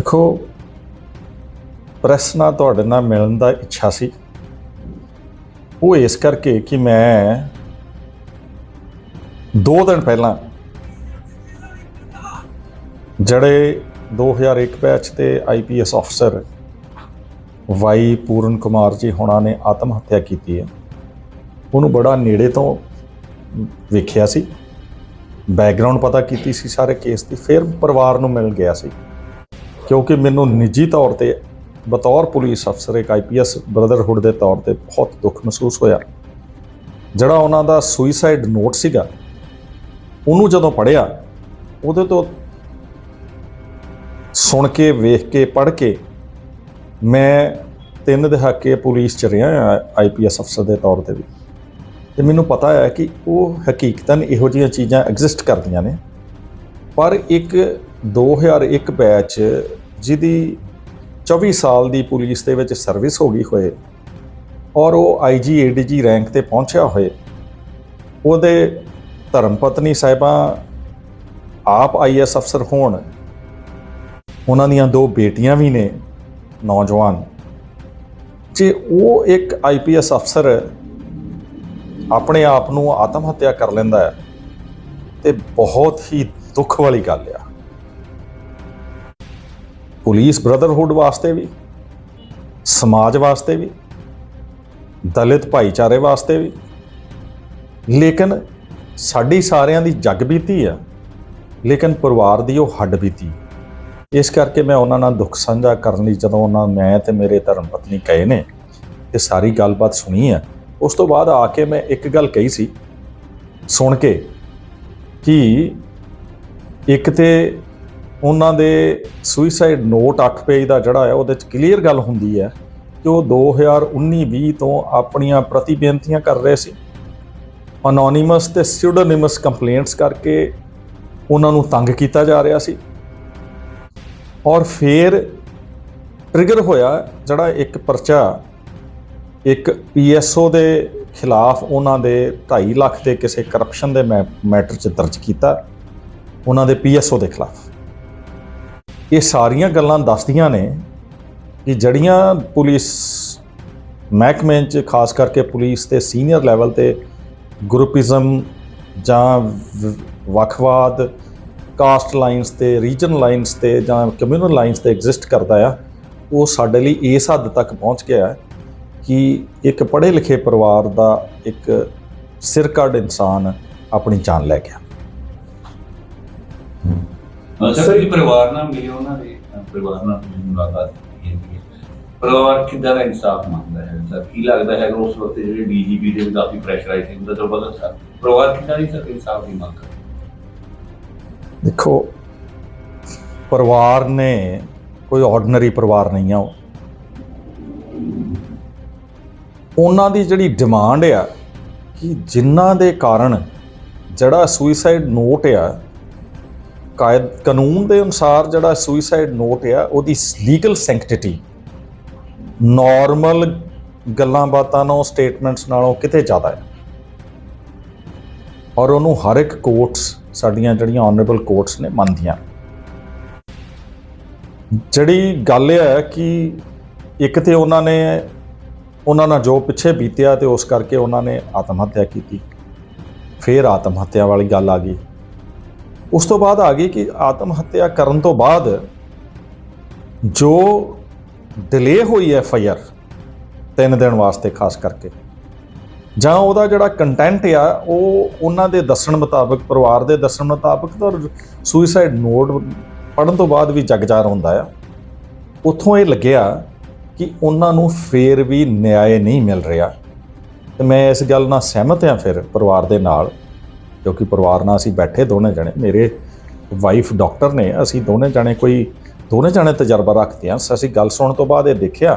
ਦੇਖੋ ਪ੍ਰੈਸ ਨਾਲ ਤੁਹਾਡੇ ਨਾਲ ਮਿਲਣ ਦਾ ਇੱਛਾ ਸੀ। ਉਹ ਇਸ ਕਰਕੇ ਕਿ ਮੈਂ 2 ਦਿਨ ਪਹਿਲਾਂ ਜਿਹੜੇ 2001 ਬੈਚ ਦੇ ਆਈਪੀਐਸ ਅਫਸਰ ਵਾਈ ਪੂਰਨ ਕੁਮਾਰ ਜੀ ਹੁਣਾਂ ਨੇ ਆਤਮ ਹੱਤਿਆ ਕੀਤੀ ਹੈ, ਉਹਨੂੰ ਬੜਾ ਨੇੜੇ ਤੋਂ ਵੇਖਿਆ ਸੀ। ਬੈਕਗ੍ਰਾਉਂਡ ਪਤਾ ਕੀਤੀ ਸੀ, ਸਾਰੇ ਕੇਸ ਦੀ, ਫਿਰ ਪਰਿਵਾਰ ਨੂੰ ਮਿਲ ਗਿਆ ਸੀ। ਕਿਉਂਕਿ ਮੈਨੂੰ ਨਿੱਜੀ ਤੌਰ ਤੇ ਬਤੌਰ ਪੁਲਿਸ ਅਫਸਰ ਇੱਕ ਆਈਪੀਐਸ ਬ੍ਰਦਰਹੁੱਡ ਦੇ ਤੌਰ ਤੇ ਬਹੁਤ ਦੁੱਖ ਮਹਿਸੂਸ ਹੋਇਆ। ਜਿਹੜਾ ਉਹਨਾਂ ਦਾ ਸੁਈਸਾਈਡ ਨੋਟ ਸੀਗਾ, ਉਹਨੂੰ ਜਦੋਂ ਪੜਿਆ ਉਹਦੇ ਤੋਂ ਸੁਣ ਕੇ, ਵੇਖ ਕੇ, ਪੜ੍ਹ ਕੇ ਮੈਂ ਤਿੰਨ ਦਹਾਕੇ ਪੁਲਿਸ ਚ ਰਿਹਾ ਆਈਪੀਐਸ ਅਫਸਰ ਦੇ ਤੌਰ ਤੇ ਵੀ। ਤੇ ਮੈਨੂੰ ਪਤਾ ਹੈ ਕਿ ਉਹ ਹਕੀਕਤਨ ਇਹੋ ਜਿਹੀਆਂ ਚੀਜ਼ਾਂ ਐਗਜ਼ਿਸਟ ਕਰਦੀਆਂ ਨੇ। ਪਰ ਇੱਕ 2001 ਬੈਚ ਜਿਹਦੀ 24 ਸਾਲ ਦੀ ਪੁਲਿਸ ਦੇ ਵਿੱਚ ਸਰਵਿਸ ਹੋ ਗਈ ਹੋਏ ਔਰ ਉਹ ਆਈਜੀ ਏਡੀਜੀ ਰੈਂਕ ਤੇ ਪਹੁੰਚਿਆ ਹੋਏ, ਉਹਦੇ ਧਰਮ ਪਤਨੀ ਸਾਹਿਬਾਂ ਆਪ ਆਈਐਸ ਅਫਸਰ ਹੋਣ, ਉਹਨਾਂ ਦੀਆਂ ਦੋ ਬੇਟੀਆਂ ਵੀ ਨੇ, ਨੌਜਵਾਨ। ਜੇ ਉਹ ਇੱਕ ਆਈਪੀਐਸ ਅਫਸਰ ਆਪਣੇ ਆਪ ਨੂੰ ਆਤਮ ਹੱਤਿਆ ਕਰ ਲੈਂਦਾ ਹੈ, ਤੇ ਬਹੁਤ ਹੀ ਦੁੱਖ ਵਾਲੀ ਗੱਲ ਆ। ਪੁਲਿਸ ਬ੍ਰਦਰਹੁੱਡ ਵਾਸਤੇ ਵੀ, ਸਮਾਜ ਵਾਸਤੇ ਵੀ, ਦਲਿਤ ਭਾਈਚਾਰੇ ਵਾਸਤੇ ਵੀ। ਲੇਕਿਨ ਸਾਡੀ ਸਾਰਿਆਂ ਦੀ ਜਗ ਬੀਤੀ ਆ, ਲੇਕਿਨ ਪਰਿਵਾਰ ਦੀ ਉਹ ਹੱਡ ਬੀਤੀ। ਇਸ ਕਰਕੇ ਮੈਂ ਉਹਨਾਂ ਨਾਲ ਦੁੱਖ ਸਾਂਝਾ ਕਰਨ ਲਈ ਜਦੋਂ ਉਹਨਾਂ ਮੈਂ ਤੇ ਮੇਰੇ ਧਰਮ ਪਤਨੀ ਕਹੇ ਨੇ ਤੇ ਸਾਰੀ ਗੱਲਬਾਤ ਸੁਣੀ ਆ, ਉਸ ਤੋਂ ਬਾਅਦ ਆ ਕੇ ਮੈਂ ਇੱਕ ਗੱਲ ਕਹੀ ਸੀ, ਸੁਣ ਕੇ, ਕਿ ਇੱਕ ਤੇ ਉਹਨਾਂ ਦੇ ਸੁਈਸਾਈਡ ਨੋਟ 8 ਪੇਜ ਦਾ ਜਿਹੜਾ ਹੈ, ਉਹਦੇ ਚ ਕਲੀਅਰ ਗੱਲ ਹੁੰਦੀ ਹੈ ਕਿ ਉਹ 2019-20 ਤੋਂ ਆਪਣੀਆਂ ਪ੍ਰਤੀਬੇਨਤੀਆਂ ਕਰ ਰਹੇ ਸੀ। ਅਨੋਨਿਮਸ ਤੇ ਸਿਊਡੋਨਿਮਸ ਕੰਪਲੇਂਟਸ ਕਰਕੇ ਉਹਨਾਂ ਨੂੰ ਤੰਗ ਕੀਤਾ ਜਾ ਰਿਹਾ ਸੀ। ਔਰ ਫਿਰ ਟ੍ਰਿਗਰ ਹੋਇਆ ਜਿਹੜਾ ਇੱਕ ਪਰਚਾ, ਇੱਕ ਪੀਐਸਓ ਦੇ ਖਿਲਾਫ ਉਹਨਾਂ ਦੇ 2.5 ਲੱਖ ਦੇ ਕਿਸੇ ਕਰਪਸ਼ਨ ਦੇ ਮੈਟਰ 'ਚ ਦਰਜ ਕੀਤਾ, ਉਹਨਾਂ ਦੇ ਪੀਐਸਓ ਦੇ ਖਿਲਾਫ। ਇਹ ਸਾਰੀਆਂ ਗੱਲਾਂ ਦੱਸਦੀਆਂ ਨੇ ਕਿ ਜੜੀਆਂ ਪੁਲਿਸ ਮਹਿਕਮੇ 'ਚ, ਖਾਸ ਕਰਕੇ ਪੁਲਿਸ ਤੇ ਸੀਨੀਅਰ ਲੈਵਲ ਤੇ ਗਰੁੱਪਿਜ਼ਮ ਜਾਂ ਵੱਖਵਾਦ, ਕਾਸਟ ਲਾਈਨਸ ਤੇ ਰੀਜਨ ਲਾਈਨਸ ਤੇ ਜਾਂ ਕਮਿਊਨਲ ਲਾਈਨਸ ਤੇ ਐਗਜ਼ਿਸਟ ਕਰਦਾ ਆ, ਉਹ ਸਾਡੇ ਲਈ ਇਸ ਹੱਦ ਤੱਕ ਪਹੁੰਚ ਗਿਆ ਹੈ ਕਿ ਇੱਕ ਪੜ੍ਹੇ ਲਿਖੇ ਪਰਿਵਾਰ ਦਾ ਇੱਕ ਸਿਰਕੱਢ ਇਨਸਾਨ ਆਪਣੀ ਜਾਨ ਲੈ ਗਿਆ। ਸਰ ਜੀ ਪਰਿਵਾਰ ਨਾਲ ਮਿਲੇ ਉਹਨਾਂ ਦੇ? ਪਰਿਵਾਰ ਨਾਲ ਤੁਸੀਂ ਮੁਲਾਕਾਤ ਕੀਤੀ ਹੈ ਪਰਿਵਾਰ ਕਿੱਦਾਂ ਦਾ ਇਨਸਾਫ ਮੰਗਦਾ ਹੈ? ਸਰ ਕੀ ਲੱਗਦਾ ਹੈ ਉਸ ਵਕਤ ਜਿਹੜੇ ਡੀਜੀਪੀ ਦੇ ਕਾਫੀ ਪ੍ਰੈਸ਼ਰ ਆਈ ਸੀ ਉਹਦਾ ਤਾਂ ਪਤਾ ਸਰ ਪਰਿਵਾਰ ਕਿੱਦਾਂ ਦੀ ਸਰ ਇਨਸਾਫ ਦੀ ਮੰਗ ਕਰਦਾ ਦੇਖੋ ਪਰਿਵਾਰ ਨੇ ਕੋਈ ਆਰਡੀਨਰੀ ਪਰਿਵਾਰ ਨਹੀਂ ਆ ਉਹ। ਉਹਨਾਂ ਦੀ ਜਿਹੜੀ ਡਿਮਾਂਡ ਆ ਕਿ ਜਿਨ੍ਹਾਂ ਦੇ ਕਾਰਨ ਜਿਹੜਾ ਸੁਈਸਾਈਡ ਨੋਟ ਆ ਕਾਇਦ ਕਾਨੂੰਨ ਦੇ ਅਨੁਸਾਰ ਜਿਹੜਾ ਸੁਈਸਾਈਡ ਨੋਟ ਆ, ਉਹਦੀ ਲੀਗਲ ਸੈਂਕਟਿਟੀ ਨਾਰਮਲ ਗੱਲਾਂ ਬਾਤਾਂ ਨਾਲੋਂ ਸਟੇਟਮੈਂਟਸ ਨਾਲੋਂ ਕਿਤੇ ਜ਼ਿਆਦਾ ਹੈ। ਔਰ ਉਹਨੂੰ ਹਰ ਇੱਕ ਕੋਰਟਸ ਸਾਡੀਆਂ ਜਿਹੜੀਆਂ ਆਨਰੇਬਲ ਕੋਰਟਸ ਨੇ, ਮੰਨਦੀਆਂ। ਜਿਹੜੀ ਗੱਲ ਇਹ ਹੈ ਕਿ ਇੱਕ ਤੇ ਉਹਨਾਂ ਨੇ, ਉਹਨਾਂ ਨਾਲ ਜੋ ਪਿੱਛੇ ਬੀਤਿਆ ਤੇ ਉਸ ਕਰਕੇ ਉਹਨਾਂ ਨੇ ਆਤਮ ਹੱਤਿਆ ਕੀਤੀ। ਫਿਰ ਆਤਮ ਹੱਤਿਆ ਵਾਲੀ ਗੱਲ ਆ ਗਈ। ਉਸ ਤੋਂ ਬਾਅਦ ਆ ਗਈ ਕਿ ਆਤਮ ਹੱਤਿਆ ਕਰਨ ਤੋਂ ਬਾਅਦ ਜੋ ਡਿਲੇ ਹੋਈ ਐਫ ਆਈ ਆਰ ਤਿੰਨ ਦਿਨ ਵਾਸਤੇ ਖਾਸ ਕਰਕੇ, ਜਾਂ ਉਹਦਾ ਜਿਹੜਾ ਕੰਟੈਂਟ ਆ, ਉਹ ਉਹਨਾਂ ਦੇ ਦੱਸਣ ਮੁਤਾਬਕ, ਪਰਿਵਾਰ ਦੇ ਦੱਸਣ ਮੁਤਾਬਕ ਤਾਂ ਸੁਈਸਾਈਡ ਨੋਟ ਪੜਨ ਤੋਂ ਬਾਅਦ ਵੀ ਜਗਜਾਰ ਹੁੰਦਾ ਆ। ਉੱਥੋਂ ਇਹ ਲੱਗਿਆ ਕਿ ਉਹਨਾਂ ਨੂੰ ਫੇਰ ਵੀ ਨਿਆਂ ਨਹੀਂ ਮਿਲ ਰਿਹਾ। ਤੇ ਮੈਂ ਇਸ ਗੱਲ ਨਾਲ ਸਹਿਮਤ ਹਾਂ ਫਿਰ ਪਰਿਵਾਰ ਦੇ ਨਾਲ ਕਿਉਂਕਿ ਪਰਿਵਾਰ ਨਾਲ ਅਸੀਂ ਬੈਠੇ ਦੋਨੇ ਜਣੇ, ਮੇਰੇ ਵਾਈਫ ਡਾਕਟਰ ਨੇ, ਅਸੀਂ ਦੋਨੇ ਜਣੇ ਕੋਈ, ਦੋਨੇ ਜਣੇ ਤਜਰਬਾ ਰੱਖਦੇ ਹਾਂ। ਅਸੀਂ ਗੱਲ ਸੁਣਨ ਤੋਂ ਬਾਅਦ ਇਹ ਦੇਖਿਆ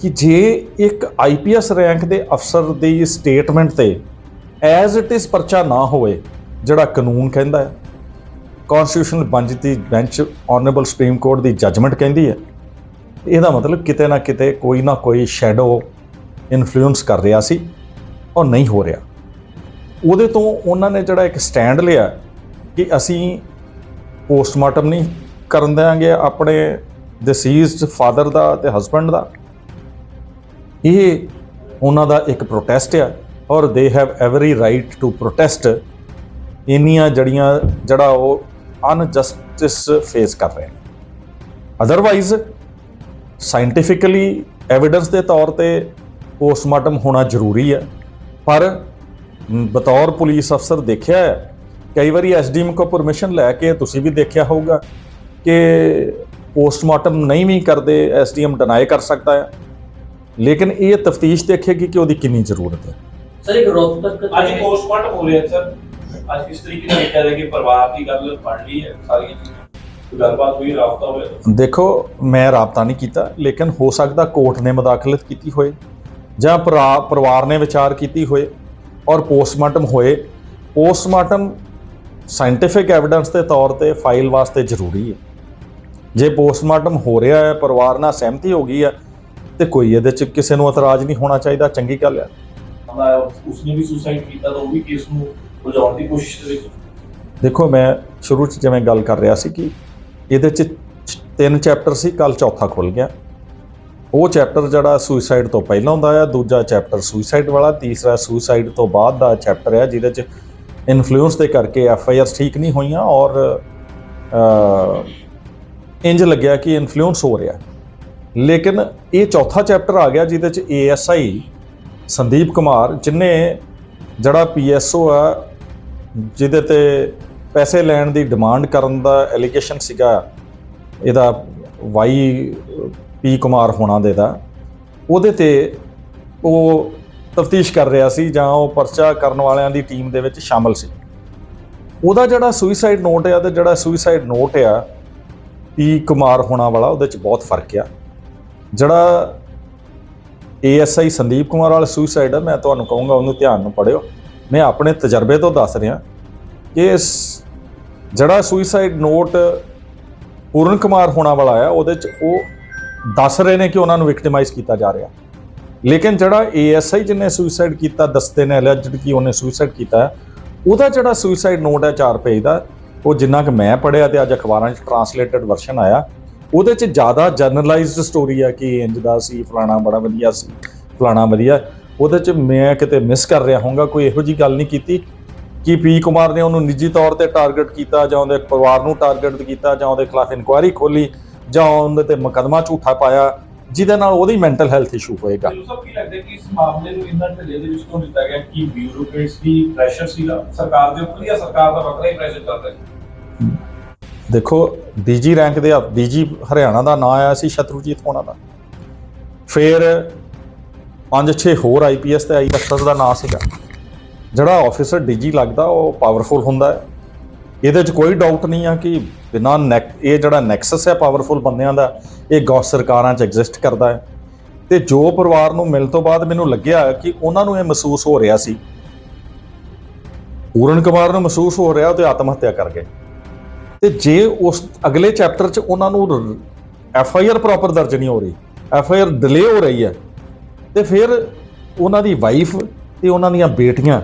ਕਿ ਜੇ ਇੱਕ ਆਈਪੀਐਸ ਰੈਂਕ ਦੇ ਅਫਸਰ ਦੀ ਸਟੇਟਮੈਂਟ ਤੇ ਐਜ਼ ਇਟ ਇਜ਼ ਪਰਚਾ ਨਾ ਹੋਵੇ, ਜਿਹੜਾ ਕਾਨੂੰਨ ਕਹਿੰਦਾ ਹੈ ਕਨਸਟੀਟਿਊਸ਼ਨਲ ਬੰਚ ਦੀ ਬੈਂਚ ਆਨਰੇਬਲ ਸੁਪਰੀਮ ਕੋਰਟ ਦੀ ਜੱਜਮੈਂਟ ਕਹਿੰਦੀ ਹੈ, ਇਹਦਾ ਮਤਲਬ ਕਿਤੇ ਨਾ ਕਿਤੇ ਕੋਈ ਨਾ ਕੋਈ ਸ਼ੈਡੋ ਇਨਫਲੂਐਂਸ ਕਰ ਰਿਹਾ ਸੀ ਔਰ ਨਹੀਂ ਹੋ ਰਿਹਾ। ਉਹਦੇ ਤੋਂ ਉਹਨਾਂ ਨੇ ਜਿਹੜਾ ਇੱਕ ਸਟੈਂਡ ਲਿਆ ਕਿ ਅਸੀਂ ਪੋਸਟਮਾਰਟਮ ਨਹੀਂ ਕਰਨ ਦਿਆਂਗੇ ਆਪਣੇ ਡਿਸੀਜ਼ਡ ਫਾਦਰ ਦਾ ਤੇ ਹਸਬੰਡ ਦਾ। ਇਹ ਉਹਨਾਂ ਦਾ ਇੱਕ ਪ੍ਰੋਟੈਸਟ ਆ ਔਰ they have every right to protest ਇੰਨੀਆਂ ਜੜੀਆਂ ਜਿਹੜਾ ਉਹ ਅਨਜਸਟਿਸ ਫੇਸ ਕਰ ਰਹੇ ਅਦਰਵਾਈਜ਼ ਸਾਇੰਟੀਫਿਕਲੀ ਐਵੀਡੈਂਸ ਦੇ ਤੌਰ ਤੇ ਪੋਸਟਮਾਰਟਮ ਹੋਣਾ ਜ਼ਰੂਰੀ ਹੈ ਪਰ ਬਤੌਰ ਪੁਲਿਸ ਅਫਸਰ ਦੇਖਿਆ ਹੈ। ਕਈ ਵਾਰੀ ਐਸਡੀਐਮ ਕੋ ਪਰਮਿਸ਼ਨ ਲੈ ਕੇ ਤੁਸੀਂ ਵੀ ਦੇਖਿਆ ਹੋਊਗਾ ਕਿ ਪੋਸਟਮਾਰਟਮ ਨਹੀਂ ਵੀ ਕਰਦੇ ਐਸਡੀਐਮ ਡਿਨਾਈ ਕਰ ਸਕਦਾ ਹੈ। ਲੇਕਿਨ ਇਹ ਤਫਤੀਸ਼ ਦੇਖੇਗੀ ਕਿ ਉਹਦੀ ਕਿੰਨੀ ਜ਼ਰੂਰਤ ਹੈ। ਸਰ ਇੱਕ ਰੋਹਤਕ ਅੱਜ ਪੋਸਟਮਾਰਟਮ ਹੋ ਰਿਹਾ ਸਰ। ਅੱਜ ਕਿਸ ਤਰੀਕੇ ਨਾਲ ਦੇਖਿਆ ਜਾਏ ਕਿ ਪਰਿਵਾਰ ਦੀ ਗੱਲ ਪੜ ਲਈ ਹੈ ਕੋਈ ਗੱਲਬਾਤ ਹੋਈ ਰਾਬਤਾ ਹੋਇਆ। ਦੇਖੋ ਮੈਂ ਰਾਬਤਾ ਨਹੀਂ ਕੀਤਾ ਲੇਕਿਨ ਹੋ ਸਕਦਾ ਕੋਰਟ ਨੇ ਮਦਾਖਲਤ ਕੀਤੀ ਹੋਏ ਜਾਂ ਪਰਿਵਾਰ ਨੇ ਵਿਚਾਰ ਕੀਤੀ ਹੋਏ। ਔਰ ਪੋਸਟਮਾਰਟਮ ਹੋਏ ਪੋਸਟਮਾਰਟਮ ਸਾਇੰਟੀਫਿਕ ਐਵੀਡੈਂਸ ਦੇ ਤੌਰ ਤੇ ਫਾਈਲ ਵਾਸਤੇ ਜ਼ਰੂਰੀ ਹੈ। ਜੇ ਪੋਸਟਮਾਰਟਮ ਹੋ ਰਿਹਾ ਹੈ ਪਰਿਵਾਰ ਨਾਲ ਸਹਿਮਤੀ ਹੋ ਗਈ ਹੈ ਤੇ ਕੋਈ ਇਹਦੇ ਚ ਕਿਸੇ ਨੂੰ ਇਤਰਾਜ਼ ਨਹੀਂ ਹੋਣਾ ਚਾਹੀਦਾ ਚੰਗੀ ਗੱਲ ਹੈ। ਉਸਨੇ ਵੀ ਸੁਸਾਈਡ ਕੀਤਾ ਤਾਂ ਉਹ ਵੀ ਕੇਸ ਨੂੰ ਉਲਝਾਉਣ ਦੀ ਕੋਸ਼ਿਸ਼ ਦੇ ਵਿੱਚ ਦੇਖੋ ਮੈਂ ਸ਼ੁਰੂ ਚ ਜਿਵੇਂ ਗੱਲ ਕਰ ਰਿਹਾ ਸੀ ਕਿ ਇਹਦੇ ਚ- ਤਿੰਨ ਚੈਪਟਰ ਸੀ ਕੱਲ ਚੌਥਾ ਖੁੱਲ ਗਿਆ। ਉਹ ਚੈਪਟਰ ਜਿਹੜਾ ਸੁਸਾਈਡ ਤੋਂ ਪਹਿਲਾਂ ਹੁੰਦਾ ਆ ਦੂਜਾ ਚੈਪਟਰ ਸੁਸਾਈਡ ਵਾਲਾ ਤੀਸਰਾ ਸੁਸਾਈਡ ਤੋਂ ਬਾਅਦ ਦਾ ਚੈਪਟਰ ਆ ਜਿਹਦੇ ਚ ਇਨਫਲੂਐਂਸ ਦੇ ਕਰਕੇ ਐਫ ਆਈ ਆਰ ਠੀਕ ਨਹੀਂ ਹੋਈਆਂ ਔਰ ਅ, ਇੰਜ ਲੱਗਿਆ ਕਿ ਇਨਫਲੂਐਂਸ ਹੋ ਰਿਹਾ। ਲੇਕਿਨ ਇਹ ਚੌਥਾ ਚੈਪਟਰ ਆ ਗਿਆ ਜਿਹਦੇ ਚ A S I Sandeep Kumar ਜਿਨੇ ਜਿਹੜਾ ਪੀ ਐੱਸ ਓ ਆ ਜਿਹਦੇ ਤੇ ਪੈਸੇ ਲੈਣ ਦੀ ਡਿਮਾਂਡ ਕਰਨ ਦਾ ਐਲੀਗੇਸ਼ਨ ਸੀਗਾ ਇਹਦਾ ਵਾਈ ਪੀ ਕੁਮਾਰ ਹੋਣਾ ਦੇ ਦਾ। ਉਹਦੇ ਤੇ ਉਹ ਤਫਤੀਸ਼ ਕਰ ਰਿਹਾ ਸੀ ਜਾਂ ਉਹ ਪਰਚਾ ਕਰਨ ਵਾਲਿਆਂ ਦੀ ਟੀਮ ਦੇ ਵਿੱਚ ਸ਼ਾਮਲ ਸੀ। ਉਹਦਾ ਜਿਹੜਾ ਸੁਸਾਈਡ ਨੋਟ ਆ ਤੇ ਜਿਹੜਾ ਸੁਸਾਈਡ ਨੋਟ ਆ, ਪੀ ਕੁਮਾਰ ਹੋਣਾ ਵਾਲਾ ਉਹਦੇ ਚ ਬਹੁਤ ਫ਼ਰਕ ਆ। ਜਿਹੜਾ ਏਐਸਆਈ ਸੰਦੀਪ ਕੁਮਾਰ ਵਾਲਾ ਸੁਸਾਈਡ ਆ, ਮੈਂ ਤੁਹਾਨੂੰ ਕਹੂੰਗਾ ਉਹਨੂੰ ਧਿਆਨ ਨਾਲ ਪੜਿਓ ਮੈਂ ਆਪਣੇ ਤਜਰਬੇ ਤੋਂ ਦੱਸ ਰਿਹਾ ਕਿ ਇਸ ਜਿਹੜਾ ਸੁਸਾਈਡ ਨੋਟ ਪੂਰਨ ਕੁਮਾਰ ਹੋਣਾ ਵਾਲਾ ਆ, ਉਹਦੇ ਚ ਉਹ ਦੱਸ ਰਹੇ ਨੇ ਕਿ ਉਹਨਾਂ ਨੂੰ ਵਿਕਟਿਮਾਈਜ਼ ਕੀਤਾ ਜਾ ਰਿਹਾ। ਲੇਕਿਨ ਜਿਹੜਾ ਏਐਸਆਈ ਜਿਹਨੇ ਸੁਸਾਈਡ ਕੀਤਾ, ਦਸਤੇ ਨੇ ਅਲੈਜਡ ਕਿ ਉਹਨੇ ਸੁਸਾਈਡ ਕੀਤਾ ਉਹਦਾ ਜਿਹੜਾ ਸੁਸਾਈਡ ਨੋਟ ਹੈ 4 ਪੇਜ ਦਾ, ਉਹ ਜਿੰਨਾ ਕਿ ਮੈਂ ਪੜਿਆ ਤੇ ਅੱਜ ਅਖਬਾਰਾਂ 'ਚ ਟਰਾਂਸਲੇਟਡ ਵਰਸ਼ਨ ਆਇਆ, ਉਹਦੇ 'ਚ ਜ਼ਿਆਦਾ ਜਰਨਲਾਈਜ਼ਡ ਸਟੋਰੀ ਆ ਕਿ ਇੰਜ ਦਾ ਸੀ, ਫਲਾਣਾ ਬੜਾ ਵਧੀਆ ਸੀ, ਫਲਾਣਾ ਵਧੀਆ। ਉਹਦੇ 'ਚ ਮੈਂ ਕਿਤੇ ਮਿਸ ਕਰ ਰਿਹਾ ਹੋਊਗਾ, ਕੋਈ ਇਹੋ ਜੀ ਗੱਲ ਨਹੀਂ ਕੀਤੀ ਕਿ ਪੀ ਕੁਮਾਰ ਨੇ ਉਹਨੂੰ ਨਿੱਜੀ ਤੌਰ ਤੇ ਟਾਰਗੇਟ ਕੀਤਾ ਜਾਂ ਉਹਦੇ ਪਰਿਵਾਰ ਨੂੰ ਟਾਰਗੇਟ ਕੀਤਾ ਜਾਂ ਉਹਦੇ ਖਿਲਾਫ ਇਨਕੁਆਇਰੀ ਖੋਲੀ ਜਾਂ ਉਹਦੇ ਤੇ ਮੁਕੱਦਮਾ ਝੂਠਾ ਪਾਇਆ ਜਿਹਦੇ ਨਾਲ ਉਹਦੀ ਮੈਂਟਲ ਹੈਲਥ ਇਸ਼ੂ ਹੋਏਗਾ। ਸਭ ਕੀ ਲੱਗਦਾ ਕਿ ਇਸ ਮਾਮਲੇ ਨੂੰ ਇੰਨਾ ਢਿੱਲੇ ਦੇ ਵਿੱਚ ਕਿਉਂ ਦਿੱਤਾ ਗਿਆ ਕਿ ਬਿਊਰੋਕਰੇਟਸ ਦੀ ਪ੍ਰੈਸ਼ਰ ਸੀਗਾ? ਸਰਕਾਰ ਦੇ ਉੱਪਰ ਜਾਂ ਸਰਕਾਰ ਦਾ ਵੱਖਰਾ ਹੀ ਪ੍ਰੈਸ਼ਰ ਚੱਲ ਰਿਹਾ? ਦੇਖੋ ਡੀਜੀ ਰੈਂਕ ਦੇ ਡੀਜੀ ਹਰਿਆਣਾ ਦਾ ਨਾਂ ਆਇਆ ਸੀ ਸ਼ਤਰੂਜੀਤ ਹੋਣਾ ਦਾ। ਫਿਰ 5-6 ਹੋਰ ਆਈਪੀਐਸ ਤੇ ਆਈ ਅਫਸਰ ਦਾ ਨਾਂ ਸੀਗਾ। ਜਿਹੜਾ ਆਫੀਸਰ ਡੀਜੀ ਲੱਗਦਾ ਉਹ ਪਾਵਰਫੁਲ ਹੁੰਦਾ ਹੈ। ਇਹਦੇ 'ਚ ਕੋਈ ਡਾਊਟ ਨਹੀਂ ਆ ਕਿ ਬਿਨਾਂ ਨੈਕ ਇਹ ਜਿਹੜਾ ਨੈਕਸਸ ਹੈ ਪਾਵਰਫੁਲ ਬੰਦਿਆਂ ਦਾ, ਇਹ ਗੌ, ਸਰਕਾਰਾਂ 'ਚ ਐਗਜ਼ਿਸਟ ਕਰਦਾ ਹੈ। ਤੇ ਜੋ ਪਰਿਵਾਰ ਨੂੰ ਮਿਲਣ ਤੋਂ ਬਾਅਦ ਮੈਨੂੰ ਲੱਗਿਆ ਕਿ ਉਹਨਾਂ ਨੂੰ ਇਹ ਮਹਿਸੂਸ ਹੋ ਰਿਹਾ ਸੀ। ਪੂਰਨ ਕੁਮਾਰ ਨੂੰ ਮਹਿਸੂਸ ਹੋ ਰਿਹਾ ਤੇ ਆਤਮ ਹੱਤਿਆ ਕਰ ਗਏ। ਤੇ ਜੇ ਉਸ ਅਗਲੇ ਚੈਪਟਰ 'ਚ ਉਹਨਾਂ ਨੂੰ ਐਫ ਆਈ ਆਰ ਪ੍ਰੋਪਰ ਦਰਜ ਨਹੀਂ ਹੋ ਰਹੀ ਐਫ ਆਈ ਆਰ ਡਿਲੇ ਹੋ ਰਹੀ ਹੈ, ਤੇ ਫਿਰ ਉਹਨਾਂ ਦੀ ਵਾਈਫ ਤੇ ਉਹਨਾਂ ਦੀਆਂ ਬੇਟੀਆਂ,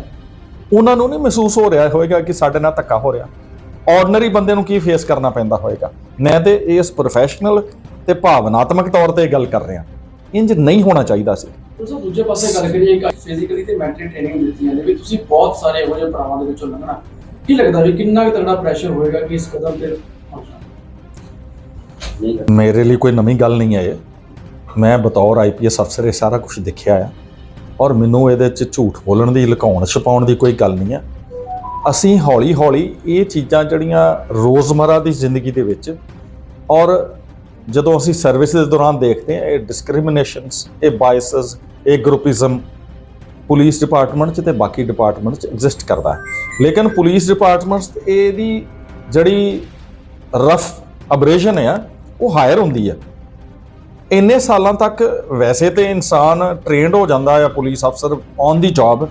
ਉਹਨਾਂ ਨੂੰ ਨਹੀਂ ਮਹਿਸੂਸ ਹੋ ਰਿਹਾ ਹੋਵੇਗਾ ਕਿ ਸਾਡੇ ਨਾਲ ਧੱਕਾ ਹੋ ਰਿਹਾ। ਆਰਡੀਨਰੀ ਬੰਦੇ ਨੂੰ ਕੀ ਫੇਸ ਕਰਨਾ ਪੈਂਦਾ ਹੋਵੇਗਾ ਮੈਂ ਤੇ ਇਸ ਪ੍ਰੋਫੈਸ਼ਨਲ ਤੇ ਭਾਵਨਾਤਮਕ ਤੌਰ ਤੇ ਗੱਲ ਕਰ ਰਿਹਾ। ਇੰਜ ਨਹੀਂ ਹੋਣਾ ਚਾਹੀਦਾ ਸੀ। ਤੁਸੀਂ ਦੂਜੇ ਪਾਸੇ ਗੱਲ ਕਰੀਏ ਕਿ ਫਿਜ਼ੀਕਲੀ ਤੇ ਮੈਂਟਲੀ ਟ੍ਰੇਨਿੰਗ ਦਿੱਤੀਆਂ ਨੇ ਵੀ ਤੁਸੀਂ ਬਹੁਤ ਸਾਰੇ ਇਹੋ ਜਿਹੇ ਪੜਾਵਾਂ ਦੇ ਵਿੱਚੋਂ ਲੰਘਣਾ। ਕੀ ਲੱਗਦਾ ਵੀ ਕਿੰਨਾ ਕੁ ਤਗੜਾ ਪ੍ਰੈਸ਼ਰ ਹੋਏਗਾ ਕਿ ਇਸ ਕਦਮ ਤੇ ਪਹੁੰਚਣਾ? ਮੇਰੇ ਲਈ ਕੋਈ ਨਵੀਂ ਗੱਲ ਨਹੀਂ ਹੈ ਇਹ। ਮੈਂ ਬਤੌਰ ਆਈਪੀਐਸ ਅਫਸਰ ਇਹ ਸਾਰਾ ਕੁਝ ਦੇਖਿਆ ਆ। ਔਰ ਮੈਨੂੰ ਇਹਦੇ 'ਚ ਝੂਠ ਬੋਲਣ ਦੀ ਲੁਕਾਉਣ ਛਪਾਉਣ ਦੀ ਕੋਈ ਗੱਲ ਨਹੀਂ ਆ। ਅਸੀਂ ਹੌਲੀ ਹੌਲੀ ਇਹ ਚੀਜ਼ਾਂ ਜਿਹੜੀਆਂ ਰੋਜ਼ਮਰਾ ਦੀ ਜ਼ਿੰਦਗੀ ਦੇ ਵਿੱਚ ਔਰ ਜਦੋਂ ਅਸੀਂ ਸਰਵਿਸ ਦੇ ਦੌਰਾਨ ਦੇਖਦੇ ਹਾਂ, ਇਹ ਡਿਸਕ੍ਰਿਮੀਨੇਸ਼ਨਸ ਇਹ ਬਾਇਸਸ ਇਹ ਗਰੁੱਪਿਜ਼ਮ ਪੁਲਿਸ ਡਿਪਾਰਟਮੈਂਟ 'ਚ ਤੇ ਬਾਕੀ ਡਿਪਾਰਟਮੈਂਟ 'ਚ ਐਗਜ਼ਿਸਟ ਕਰਦਾ ਹੈ। ਲੇਕਿਨ ਪੁਲਿਸ ਡਿਪਾਰਟਮੈਂਟ ਇਹਦੀ ਜਿਹੜੀ ਰਫ ਅਬਰੇਸ਼ਨ ਆ, ਉਹ ਹਾਇਰ ਹੁੰਦੀ ਹੈ ਇੰਨੇ ਸਾਲਾਂ ਤੱਕ ਵੈਸੇ ਤੇ ਇਨਸਾਨ ਟ੍ਰੇਨਡ ਹੋ ਜਾਂਦਾ ਆ ਪੁਲਿਸ ਅਫਸਰ ਔਨ ਦੀ ਜੌਬ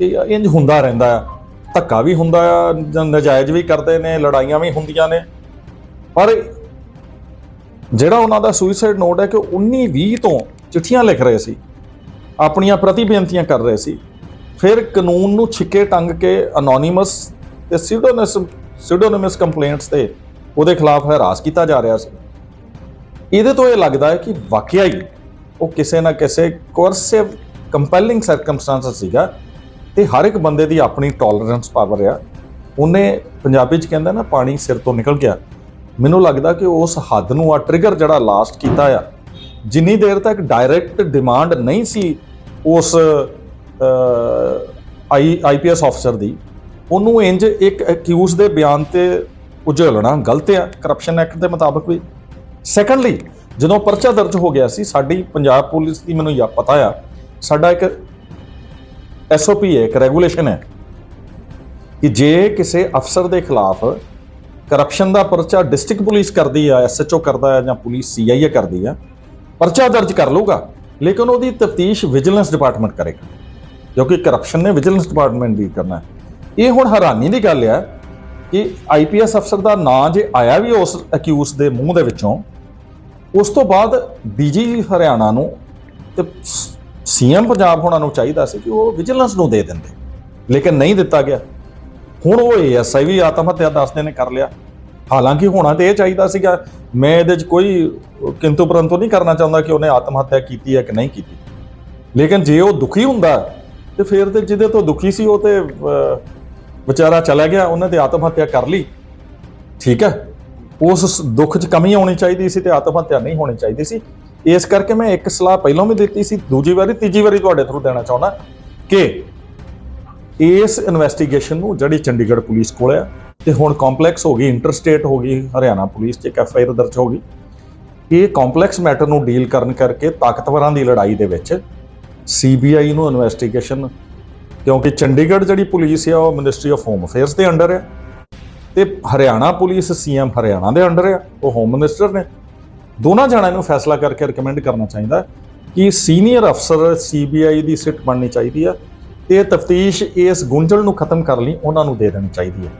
ਇਹ ਇੰਜ ਹੁੰਦਾ ਰਹਿੰਦਾ ਆ। ਧੱਕਾ ਵੀ ਹੁੰਦਾ ਆ, ਜਾਂ ਨਜਾਇਜ਼ ਵੀ ਕਰਦੇ ਨੇ, ਲੜਾਈਆਂ ਵੀ ਹੁੰਦੀਆਂ ਨੇ। ਪਰ ਜਿਹੜਾ ਉਹਨਾਂ ਦਾ ਸੁਸਾਈਡ ਨੋਟ ਹੈ ਕਿ 19 20 ਤੋਂ ਚਿੱਠੀਆਂ ਲਿਖ ਰਹੇ ਸੀ, ਆਪਣੀਆਂ ਪ੍ਰਤੀ ਬੇਨਤੀਆਂ ਕਰ ਰਹੇ ਸੀ, ਫਿਰ ਕਾਨੂੰਨ ਨੂੰ ਛਿੱਕੇ ਟੰਗ ਕੇ ਅਨੋਨਿਮਸ ਤੇ ਸਿਡੋਨਸ ਸਿਊਡੋਨਿਮਸ ਕੰਪਲੇਂਟਸ ਤੇ ਉਹਦੇ ਖਿਲਾਫ ਹਰਾਸ ਕੀਤਾ ਜਾ ਰਿਹਾ ਸੀ। ਇਹਦੇ ਤੋਂ ਇਹ ਲੱਗਦਾ ਹੈ ਕਿ ਵਾਕਿਆ ਹੀ ਉਹ ਕਿਸੇ ਨਾ ਕਿਸੇ ਕੋਰਸਿਵ ਕੰਪੈਲਿੰਗ ਸਰਕਮਸਟੈਂਸਸ ਸੀਗਾ ਤੇ ਹਰ ਇੱਕ ਬੰਦੇ ਦੀ ਆਪਣੀ ਟੋਲਰੈਂਸ ਪਾਵਰ ਆ। ਉਹਨੇ ਪੰਜਾਬੀ ਚ ਕਹਿੰਦਾ ਨਾ, ਪਾਣੀ ਸਿਰ ਤੋਂ ਨਿਕਲ ਗਿਆ। ਮੈਨੂੰ ਲੱਗਦਾ ਕਿ ਉਸ ਹੱਦ ਨੂੰ ਆ ਟ੍ਰਿਗਰ ਜਿਹੜਾ ਲਾਸਟ ਕੀਤਾ ਆ। ਜਿੰਨੀ ਦੇਰ ਤੱਕ ਡਾਇਰੈਕਟ ਡਿਮਾਂਡ ਨਹੀਂ ਸੀ ਉਸ ਆਈ ਆਈਪੀਐਸ ਅਫਸਰ ਦੀ, ਉਹਨੂੰ ਇੰਜ ਇੱਕ ਅਕਿਊਜ਼ ਦੇ ਬਿਆਨ ਤੇ ਉਝਲਣਾ ਗਲਤ ਆ ਕਰਪਸ਼ਨ ਐਕਟ ਦੇ ਮੁਤਾਬਕ ਵੀ। ਸੈਕੰਡਲੀ ਜਦੋਂ ਪਰਚਾ ਦਰਜ ਹੋ ਗਿਆ ਸੀ, ਸਾਡੀ ਪੰਜਾਬ ਪੁਲਿਸ ਦੀ ਮੈਨੂੰ ਯਾ, ਪਤਾ ਆ, ਸਾਡਾ ਇੱਕ ਐਸਓਪੀ ਹੈ, ਇੱਕ ਰੈਗੂਲੇਸ਼ਨ ਹੈ ਕਿ ਜੇ ਕਿਸੇ ਅਫਸਰ ਦੇ ਖਿਲਾਫ ਕਰਪਸ਼ਨ ਦਾ ਪਰਚਾ ਡਿਸਟ੍ਰਿਕਟ ਪੁਲਿਸ ਕਰਦੀ ਆ ਐਸਐਚਓ ਕਰਦਾ ਹੈ ਜਾਂ ਪੁਲਿਸ ਸੀਆਈਏ ਕਰਦੀ ਆ, ਪਰਚਾ ਦਰਜ ਕਰ ਲਊਗਾ, ਲੇਕਿਨ ਉਹਦੀ ਤਫਤੀਸ਼ ਵਿਜੀਲੈਂਸ ਡਿਪਾਰਟਮੈਂਟ ਕਰੇਗਾ, ਕਿਉਂਕਿ ਕਰਪਸ਼ਨ ਨੇ ਵਿਜੀਲੈਂਸ ਡਿਪਾਰਟਮੈਂਟ ਦੀ ਕਰਨਾ ਇਹ ਹੁਣ ਹੈਰਾਨੀ ਦੀ ਗੱਲ ਆ ਕਿ ਆਈਪੀਐਸ ਅਫਸਰ ਦਾ ਨਾਂ ਜੇ ਆਇਆ ਵੀ ਉਸ ਅਕਿਊਜ਼ ਦੇ ਮੂੰਹ ਦੇ ਵਿੱਚੋਂ, ਉਸ ਤੋਂ ਬਾਅਦ ਡੀਜੀ ਹਰਿਆਣਾ ਨੂੰ ਤੇ ਸੀਐਮ ਪੰਜਾਬ ਹੋਣਾ ਨੂੰ ਚਾਹੀਦਾ ਸੀ ਕਿ ਉਹ ਵਿਜੀਲੈਂਸ ਨੂੰ ਦੇ ਦਿੰਦੇ। ਲੇਕਿਨ ਨਹੀਂ ਦਿੱਤਾ ਗਿਆ। ਹੁਣ ਉਹ ਏਐਸਆਈ ਵੀ ਆਤਮ ਹੱਤਿਆ ਦੱਸਦੇ ਨੇ ਕਰ ਲਿਆ। ਹਾਲਾਂਕਿ ਹੋਣਾ ਤੇ ਇਹ ਚਾਹੀਦਾ ਸੀਗਾ, ਮੈਂ ਇਹਦੇ 'ਚ ਕੋਈ ਕਿੰਤੂ ਪਰੰਤੂ ਨਹੀਂ ਕਰਨਾ ਚਾਹੁੰਦਾ ਕਿ ਉਹਨੇ ਆਤਮ ਹੱਤਿਆ ਕੀਤੀ ਹੈ ਕਿ ਨਹੀਂ ਕੀਤੀ। ਲੇਕਿਨ ਜੇ ਉਹ ਦੁਖੀ ਹੁੰਦਾ, ਤੇ ਫਿਰ ਤੇ ਜਿਹਦੇ ਤੋਂ ਦੁਖੀ ਸੀ ਉਹ ਤੇ ਵਿਚਾਰਾ ਚਲਾ ਗਿਆ, ਉਹਨਾਂ ਤੇ ਆਤਮ ਹੱਤਿਆ ਕਰ ਲਈ। ਠੀਕ ਹੈ? ਉਸ ਦੁੱਖ 'ਚ ਕਮੀ ਆਉਣੀ ਚਾਹੀਦੀ ਸੀ ਤੇ ਆਤਮ ਹੱਤਿਆ ਨਹੀਂ ਹੋਣੀ ਚਾਹੀਦੀ ਸੀ। ਇਸ ਕਰਕੇ ਮੈਂ ਇੱਕ ਸਲਾਹ ਪਹਿਲਾਂ ਵੀ ਦਿੱਤੀ ਸੀ, ਦੂਜੀ ਵਾਰੀ, ਤੀਜੀ ਵਾਰੀ ਤੁਹਾਡੇ ਥਰੂ ਦੇਣਾ ਚਾਹੁੰਦਾ ਕਿ ਇਸ ਇਨਵੈਸਟੀਗੇਸ਼ਨ ਨੂੰ ਜਿਹੜੀ ਚੰਡੀਗੜ੍ਹ ਪੁਲਿਸ ਕੋਲ ਹੈ ਤੇ ਹੁਣ ਕੰਪਲੈਕਸ ਹੋ ਗਈ ਇੰਟਰਸਟੇਟ ਹੋ ਗਈ, ਹਰਿਆਣਾ ਪੁਲਿਸ 'ਚ ਇੱਕ ਐਫ ਆਈ ਆਰ ਦਰਜ ਹੋ ਗਈ। ਇਹ ਕੰਪਲੈਕਸ ਮੈਟਰ ਨੂੰ ਡੀਲ ਕਰਨ ਕਰਕੇ ਤਾਕਤਵਰਾਂ ਦੀ ਲੜਾਈ ਦੇ ਵਿੱਚ ਸੀਬੀਆਈ ਨੂੰ ਇਨਵੈਸਟੀਗੇਸ਼ਨ ਕਿਉਂਕਿ ਚੰਡੀਗੜ੍ਹ ਜਿਹੜੀ ਪੁਲਿਸ ਆ, ਉਹ ਮਿਨਿਸਟਰੀ ਆਫ ਹੋਮ ਅਫੇਅਰਸ ਦੇ ਅੰਡਰ ਹੈ ਤੇ ਹਰਿਆਣਾ ਪੁਲਿਸ ਸੀਐਮ ਹਰਿਆਣਾ ਦੇ ਅੰਡਰ ਆ, ਉਹ ਹੋਮ ਮਿਨਿਸਟਰ ਨੇ। ਦੋਨਾਂ ਜਣਿਆਂ ਨੂੰ ਫੈਸਲਾ ਕਰਕੇ ਰეკਮੈਂਡ ਕਰਨਾ ਚਾਹੀਦਾ ਕਿ ਸੀਨੀਅਰ ਅਫਸਰ ਸੀਬੀਆਈ ਦੀ ਸਿੱਟ ਬਣਨੀ ਚਾਹੀਦੀ ਆ ਤੇ ਤਫਤੀਸ਼ ਇਸ ਗੁੰਝਲ ਨੂੰ ਖਤਮ ਕਰਨ ਲਈ ਉਹਨਾਂ ਨੂੰ ਦੇ ਦੇਣੀ ਚਾਹੀਦੀ ਹੈ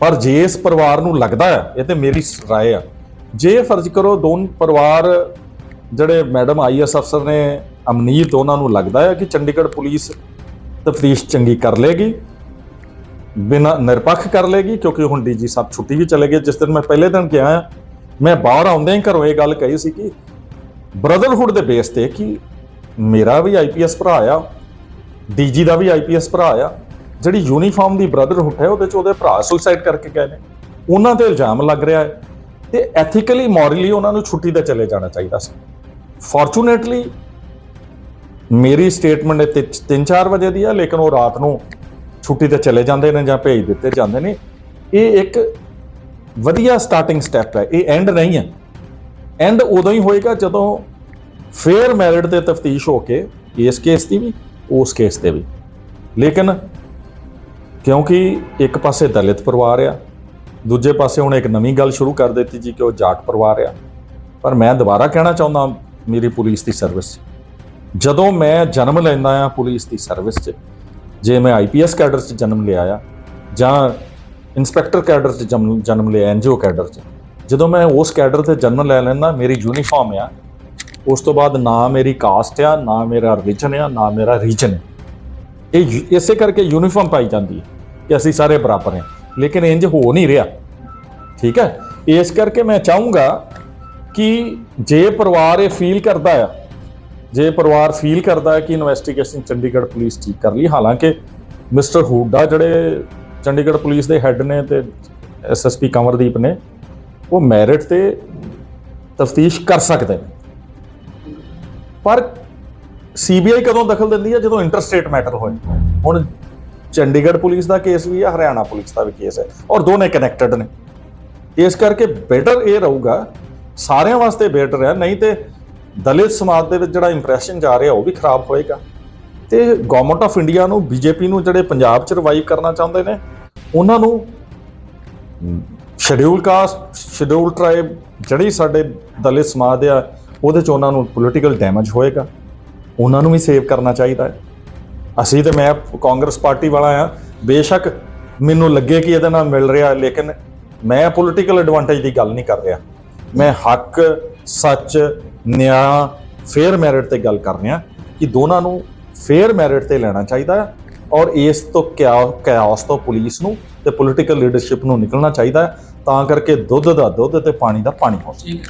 ਪਰ ਜੇ ਇਸ ਪਰਿਵਾਰ ਨੂੰ ਲੱਗਦਾ ਹੈ ਇਹ ਤੇ ਮੇਰੀ ਰਾਏ ਆ। ਜੇ ਫਰਜ਼ ਕਰੋ ਦੋਨ ਪਰਿਵਾਰ, ਜਿਹੜੇ ਮੈਡਮ ਆਈਐਸ ਅਫਸਰ ਨੇ, ਅਮਨੀਤ, ਉਹਨਾਂ ਨੂੰ ਲੱਗਦਾ ਹੈ ਕਿ ਚੰਡੀਗੜ੍ਹ ਪੁਲਿਸ ਤਫਤੀਸ਼ ਚੰਗੀ ਕਰ ਲੇਗੀ, ਬਿਨਾ ਨਿਰਪੱਖ ਕਰ ਲੇਗੀ, ਕਿਉਂਕਿ ਹੁਣ ਡੀਜੀ ਸਾਹਿਬ ਛੁੱਟੀ ਵੀ ਚਲੇ ਗਏ, ਜਿਸ ਦਿਨ ਮੈਂ ਪਹਿਲੇ ਦਿਨ ਗਿਆ ਆ ਮੈਂ ਬਾਹਰ ਆਉਂਦੇ ਹੀ ਘਰੋਂ ਇਹ ਗੱਲ ਕਹੀ ਸੀ ਕਿ ਬ੍ਰਦਰਹੁੱਡ ਦੇ ਬੇਸ ਤੇ ਕਿ ਮੇਰਾ ਵੀ ਆਈਪੀਐਸ ਭਰਾ ਆ ਡੀਜੀ ਦਾ ਵੀ ਆਈਪੀਐਸ ਭਰਾ ਆ, ਜਿਹੜੀ ਯੂਨੀਫਾਰਮ ਦੀ ਬ੍ਰਦਰਹੁੱਡ ਹੈ ਉਹਦੇ ਚ ਉਹਦੇ ਭਰਾ ਸੁਸਾਈਡ ਕਰਕੇ ਗਏ ਨੇ। ਉਹਨਾਂ ਤੇ ਇਲਜ਼ਾਮ ਲੱਗ ਰਿਹਾ ਹੈ ਤੇ ਐਥੀਕਲੀ ਮੋਰਲੀ ਉਹਨਾਂ ਨੂੰ ਛੁੱਟੀ ਤੇ ਚਲੇ ਜਾਣਾ ਚਾਹੀਦਾ ਸੀ। ਫੋਰਚੂਨੇਟਲੀ ਮੇਰੀ ਸਟੇਟਮੈਂਟ ਇੱਥੇ 3-4 ਵਜੇ ਦੀ ਆ, ਲੇਕਿਨ ਉਹ ਰਾਤ ਨੂੰ ਛੁੱਟੀ ਤੇ ਚਲੇ ਜਾਂਦੇ ਨੇ ਜਾਂ ਭੇਜ ਦਿੱਤੇ ਜਾਂਦੇ ਨੇ। ਇਹ ਇੱਕ ਵਧੀਆ ਸਟਾਰਟਿੰਗ ਸਟੈਪ ਹੈ, ਇਹ ਐਂਡ ਨਹੀਂ ਹੈ। ਐਂਡ ਉਦੋਂ ਹੀ ਹੋਏਗਾ ਜਦੋਂ ਫੇਅਰ ਮੈਰਿਟ ਤੇ ਤਫਤੀਸ਼ ਹੋ ਕੇ ਇਸ ਕੇਸ ਦੀ ਵੀ, ਉਸ ਕੇਸ ਤੇ ਵੀ। ਲੇਕਿਨ ਕਿਉਂਕਿ ਇੱਕ ਪਾਸੇ ਦਲਿਤ ਪਰਿਵਾਰ ਆ, ਦੂਜੇ ਪਾਸੇ ਹੁਣ ਇੱਕ ਨਵੀਂ ਗੱਲ ਸ਼ੁਰੂ ਕਰ ਦਿੱਤੀ ਜੀ ਕਿ ਉਹ ਜਾਟ ਪਰਿਵਾਰ ਆ। ਪਰ ਮੈਂ ਦੁਬਾਰਾ ਕਹਿਣਾ ਚਾਹੁੰਦਾ ਮੇਰੀ ਪੁਲਿਸ ਦੀ ਸਰਵਿਸ ਜਦੋਂ ਮੈਂ ਜਨਮ ਲੈਂਦਾ ਆ ਪੁਲਿਸ ਦੀ ਸਰਵਿਸ 'ਚ, ਜੇ ਮੈਂ ਆਈਪੀਐਸ ਕੈਡਰ 'ਚ ਜਨਮ ਲਿਆ ਆ ਜਾਂ ਇਨਸਪੈਕਟਰ ਕੈਡਰ 'ਚ ਜਨਮ ਜਨਮ ਲਿਆ ਐਨਜੀਓ ਕੈਡਰ 'ਚ। ਜਦੋਂ ਮੈਂ ਉਸ ਕੈਡਰ ਤੇ ਜਨਮ ਲੈ ਲੈਂਦਾ, ਮੇਰੀ ਯੂਨੀਫਾਰਮ ਆ। ਉਸ ਤੋਂ ਬਾਅਦ ਨਾ ਮੇਰੀ ਕਾਸਟ ਆ, ਨਾ ਮੇਰਾ ਰਿਲੀਜਨ ਆ, ਨਾ ਮੇਰਾ ਰੀਜਨ ਇਹ ਯੂ- ਇਸੇ ਕਰਕੇ ਯੂਨੀਫਾਰਮ ਪਾਈ ਜਾਂਦੀ ਹੈ ਕਿ ਅਸੀਂ ਸਾਰੇ ਬਰਾਬਰ ਹਾਂ ਲੇਕਿਨ ਇੰਜ ਹੋ ਨਹੀਂ ਰਿਹਾ। ਠੀਕ ਹੈ ਇਸ ਕਰਕੇ ਮੈਂ ਚਾਹੂੰਗਾ ਕਿ ਜੇ ਪਰਿਵਾਰ ਇਹ ਫੀਲ ਕਰਦਾ ਆ, ਜੇ ਪਰਿਵਾਰ ਫੀਲ ਕਰਦਾ ਹੈ ਕਿ ਇਨਵੈਸਟੀਗੇਸ਼ਨ ਚੰਡੀਗੜ੍ਹ ਪੁਲਿਸ ਠੀਕ ਕਰ ਲਈ, ਹਾਲਾਂਕਿ ਮਿਸਟਰ ਹੂਡਾ ਜਿਹੜੇ ਚੰਡੀਗੜ੍ਹ ਪੁਲਿਸ ਦੇ ਹੈੱਡ ਨੇ ਤੇ ਐਸਐਸਪੀ ਕੰਵਰਦੀਪ ਨੇ, ਉਹ ਮੈਰਿਟ ਤੇ ਤਫਤੀਸ਼ ਕਰ ਸਕਦੇ ਨੇ। ਪਰ ਸੀਬੀਆਈ ਕਦੋਂ ਦਖਲ ਦਿੰਦੀ ਹੈ? ਜਦੋਂ ਇੰਟਰਸਟੇਟ ਮੈਟਰ ਹੋਏ। ਹੁਣ ਚੰਡੀਗੜ੍ਹ ਪੁਲਿਸ ਦਾ ਕੇਸ ਵੀ ਹੈ, ਹਰਿਆਣਾ ਪੁਲਿਸ ਦਾ ਵੀ ਕੇਸ ਹੈ, ਔਰ ਦੋਨੇ ਕਨੈਕਟਡ ਨੇ। ਇਸ ਕਰਕੇ ਬੈਟਰ ਇਹ ਰਹੂਗਾ, ਸਾਰਿਆਂ ਵਾਸਤੇ ਬੈਟਰ ਹੈ, ਨਹੀਂ ਤੇ ਦਲਿਤ ਸਮਾਜ ਦੇ ਵਿੱਚ ਜਿਹੜਾ ਇੰਪ੍ਰੈਸ਼ਨ ਜਾ ਰਿਹਾ, ਉਹ ਵੀ ਖਰਾਬ ਹੋਏਗਾ। ਤੇ ਗਵਰਨਮੈਂਟ ਆਫ ਇੰਡੀਆ ਨੂੰ ਬੀਜੇਪੀ ਨੂੰ ਜਿਹੜੇ ਪੰਜਾਬ 'ਚ ਰਿਵਾਈਵ ਕਰਨਾ ਚਾਹੁੰਦੇ ਨੇ, ਉਹਨਾਂ ਨੂੰ ਸ਼ਡਿਊਲ ਕਾਸਟ ਸ਼ਡਿਊਲ ਟ੍ਰਾਈਬ ਜਿਹੜੀ ਸਾਡੇ ਦਲਿਤ ਸਮਾਜ ਆ, ਉਹਦੇ 'ਚ ਉਹਨਾਂ ਨੂੰ ਪੋਲੀਟੀਕਲ ਡੈਮੇਜ ਹੋਏਗਾ। ਉਹਨਾਂ ਨੂੰ ਵੀ ਸੇਵ ਕਰਨਾ ਚਾਹੀਦਾ ਹੈ। ਅਸੀਂ ਤੇ ਮੈਂ ਕਾਂਗਰਸ ਪਾਰਟੀ ਵਾਲਾ ਆ। ਬੇਸ਼ੱਕ ਮੈਨੂੰ ਲੱਗੇ ਕਿ ਇਹਦੇ ਨਾਲ ਮਿਲ ਰਿਹਾ, ਲੇਕਿਨ ਮੈਂ ਪੋਲੀਟੀਕਲ ਐਡਵਾਂਟੇਜ ਦੀ ਗੱਲ ਨਹੀਂ ਕਰ ਰਿਹਾ। ਮੈਂ ਹੱਕ, ਸੱਚ, ਨਿਆਂ ਫੇਅਰ ਮੈਰਿਟ ਤੇ ਗੱਲ ਕਰ ਰਿਹਾ ਕਿ ਦੋਨਾਂ ਨੂੰ ਫੇਅਰ ਮੈਰਿਟ ਤੇ ਲੈਣਾ ਚਾਹੀਦਾ ਹੈ ਔਰ ਇਸ ਤੋਂ ਕਿਆ ਕਾਇਓਸ ਤੋਂ ਪੁਲਿਸ ਨੂੰ ਤੇ ਪੋਲੀਟੀਕਲ ਲੀਡਰਸ਼ਿਪ ਨੂੰ ਨਿਕਲਣਾ ਚਾਹੀਦਾ ਤਾਂ ਕਰਕੇ ਦੁੱਧ ਦਾ ਦੁੱਧ ਤੇ ਪਾਣੀ ਦਾ ਪਾਣੀ ਹੋ ਸਕੇ।